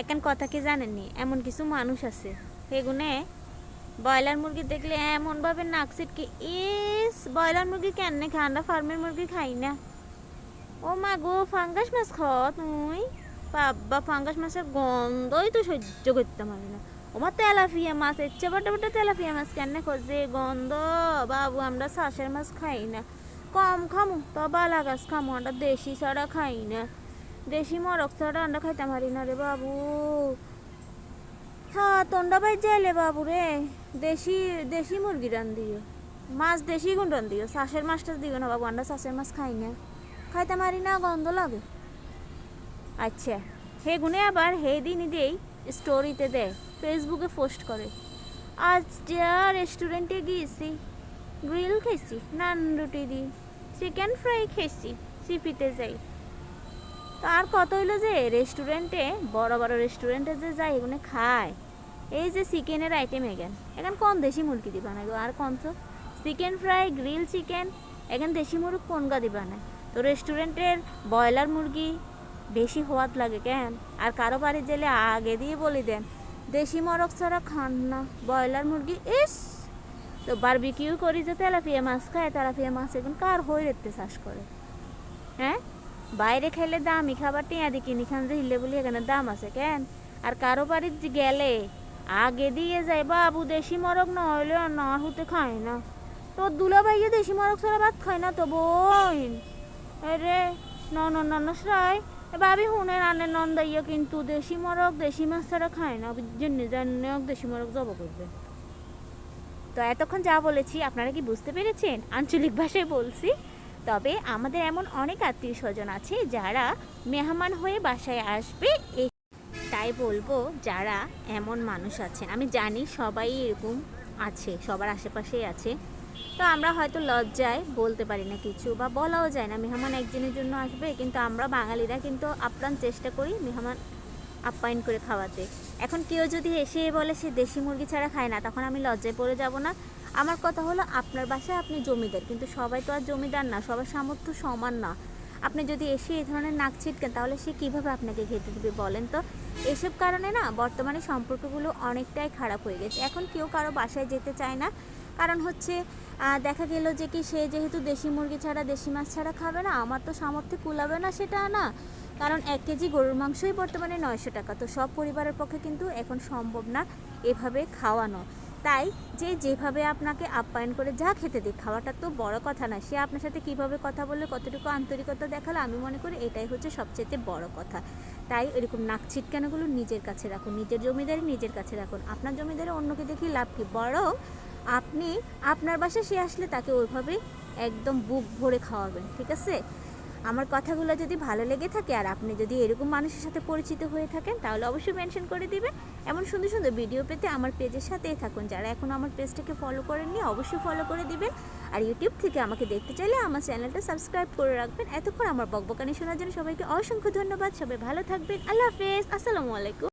এখন কথা কি জানেননি? এমন কিছু মানুষ আছে। সেগুনে ব্রয়লার মুরগি দেখলে এমনভাবে নাক সিটকে ইস, ব্রয়লার মুরগি কেন খাই আমরা ফার্মের মুরগি খাই না। ও মা গো, ফাঙ্গাস মাছ খাও তুই? বাবা, ফাঙ্গাস মাছের গন্ধই তো সহ্য করতে পারি না। ওমা তেলাফিয়া মাছ ইচ্ছে বটে বটে তেলাফিয়া মাছ কেন খোঁজে গন্ধ, বাবু, আমরা শ্বাসের মাছ খাই না। কম খামু তো বালা গাছ খামু, আমরা দেশি ছাড়া খাই না। দেশি মরক ছাড়া আমরা খাইতে পারি না রে বাবু। হ্যাঁ তন্ডা ভাই যাইলে বাবু রে। দেশি দেশি মুরগি রান দিও। মাছ দেশি গুণ রান দিও। শ্বাসের মাছটা দিও না বাবু, আমরা শ্বাসের মাছ খাই না। খাইতে পারি না, গন্ধ লাগে। আচ্ছা হে গুনে আবার হে দিনই দিয়েই স্টোরিতে দেয় ফেসবুকে পোস্ট করে। আজ যা রেস্টুরেন্টে গিয়েছি গ্রিল খেয়েছি, নান রুটি দি চিকেন ফ্রাই খেয়েছি সিপিতে যাই। তো আর কত হইল যে রেস্টুরেন্টে বড় বড় রেস্টুরেন্টে যে যাই এগুলো খায়। এই যে চিকেনের আইটেম এখান এখন কোন দেশি মুরগি দিবা না? আর কোন তো? চিকেন ফ্রাই গ্রিল চিকেন এখন দেশি মুরগ কোন গা দিবা না? তো রেস্টুরেন্টের ব্রয়লার মুরগি বেশি হওয়াত লাগে কেন? আর কারও বাড়ি জেলে আগে দিয়ে বলে দেন, দেশি মরক ছাড়া খান না। ব্রয়লার মুরগি, ইস! তো বারবিকিউ করি যে তেলাপিয়া মাছ খায়, তেলাপিয়া মাছ এখন কার হয়ে রেখতে চাষ করে? হ্যাঁ? বাইরে খেলে দামি খাবার টিয়া দি কিনি, খান যে হিলে বলি এখানে দাম আছে কেন? আর কারও বাড়ির গেলে, আগে দিয়ে যায় বাবু দেশি মরক না হইলে না হতে খায় না। তোর দুলা ভাইয়ে দেশি মরক ছাড়া ভাত খায় না তো বোন। ন ন ন শ্রাই। ভাবি হুনে রান্নে নন দাইয়া কিন্তু দেশি মরক দেশি মাছ ছাড়া খায় না। জন্য জানে দেশি মরক জব করবে। তো এতক্ষণ যা বলেছি, আপনারা কি বুঝতে পেরেছেন? আঞ্চলিক ভাষায় বলছি। তবে আমাদের এমন অনেক আত্মীয় স্বজন আছে যারা মেহমান হয়ে বাসায় আসবে তাই বলব যারা এমন মানুষ আছেন আমি জানি সবাই এরকম আছে, সবার আশেপাশেই আছে। তো আমরা হয়তো লজ্জায় বলতে পারি না কিছু বা বলাও যায় না মেহমান একদিনের জন্য আসবে কিন্তু আমরা বাঙালিরা কিন্তু আপ্রাণ চেষ্টা করি মেহমান আপ্যায়ন করে খাওয়াতে। এখন কেউ যদি এসে বলে সে দেশি মুরগি ছাড়া খায় না, তখন আমি লজ্জায় পড়ে যাব না। আমার কথা হলো আপনার বাসায় আপনি জমিদার, কিন্তু সবাই তো আর জমিদার না, সবার সামর্থ্য সমান না। আপনি যদি এসে এই ধরনের নাক ছিটকেন, তাহলে সে কীভাবে আপনাকে খেতে দেবে বলেন তো? এসব কারণে না, বর্তমানে সম্পর্কগুলো অনেকটাই খারাপ হয়ে গেছে। এখন কেউ কারও বাসায় যেতে চায় না। কারণ হচ্ছে দেখা গেল যে কি সে যেহেতু দেশি মুরগি ছাড়া, দেশি মাছ ছাড়া খাবে না, আমার তো সামর্থ্যে কুলাবে না সেটা না। কারণ এক কেজি গরুর মাংসই বর্তমানে নয়শো টাকা। তো সব পরিবারের পক্ষে কিন্তু এখন সম্ভব না এভাবে খাওয়ানো। তাই যে যেভাবে আপনাকে আপ্যায়ন করে যা খেতে দিক, খাওয়াটা তো বড় কথা না। সে আপনার সাথে কীভাবে কথা বললে কতটুকু আন্তরিকতা দেখাল আমি মনে করি এটাই হচ্ছে সবচেয়ে বড় কথা। তাই এরকম নাক ছিটকানোগুলো নিজের কাছে রাখুন, নিজের জমিদারি নিজের কাছে রাখুন। আপনার জমিদারি অন্যকে দেখি লাভ কি? বরং আপনি আপনার বাসায় সে আসলে তাকে ওইভাবে একদম বুক ভরে খাওয়াবেন, ঠিক আছে? আমার কথাগুলো যদি ভালো লেগে থাকে আর আপনি যদি এরকম মানুষের সাথে পরিচিত হয়ে থাকেন, তাহলে অবশ্যই মেনশন করে দিবেন। এমন সুন্দর সুন্দর ভিডিও পেতে আমার পেজের সাথেই থাকুন। যারা এখন আমার পেজটাকে ফলো করেননি, অবশ্যই ফলো করে দিবেন। আর ইউটিউব থেকে আমাকে দেখতে চাইলে আমার চ্যানেলটা সাবস্ক্রাইব করে রাখবেন। এতক্ষণ আমার বকবকানি শোনার জন্য সবাইকে অসংখ্য ধন্যবাদ। সবাই ভালো থাকবেন। আল্লাহ হাফেজ। আসসালামু আলাইকুম।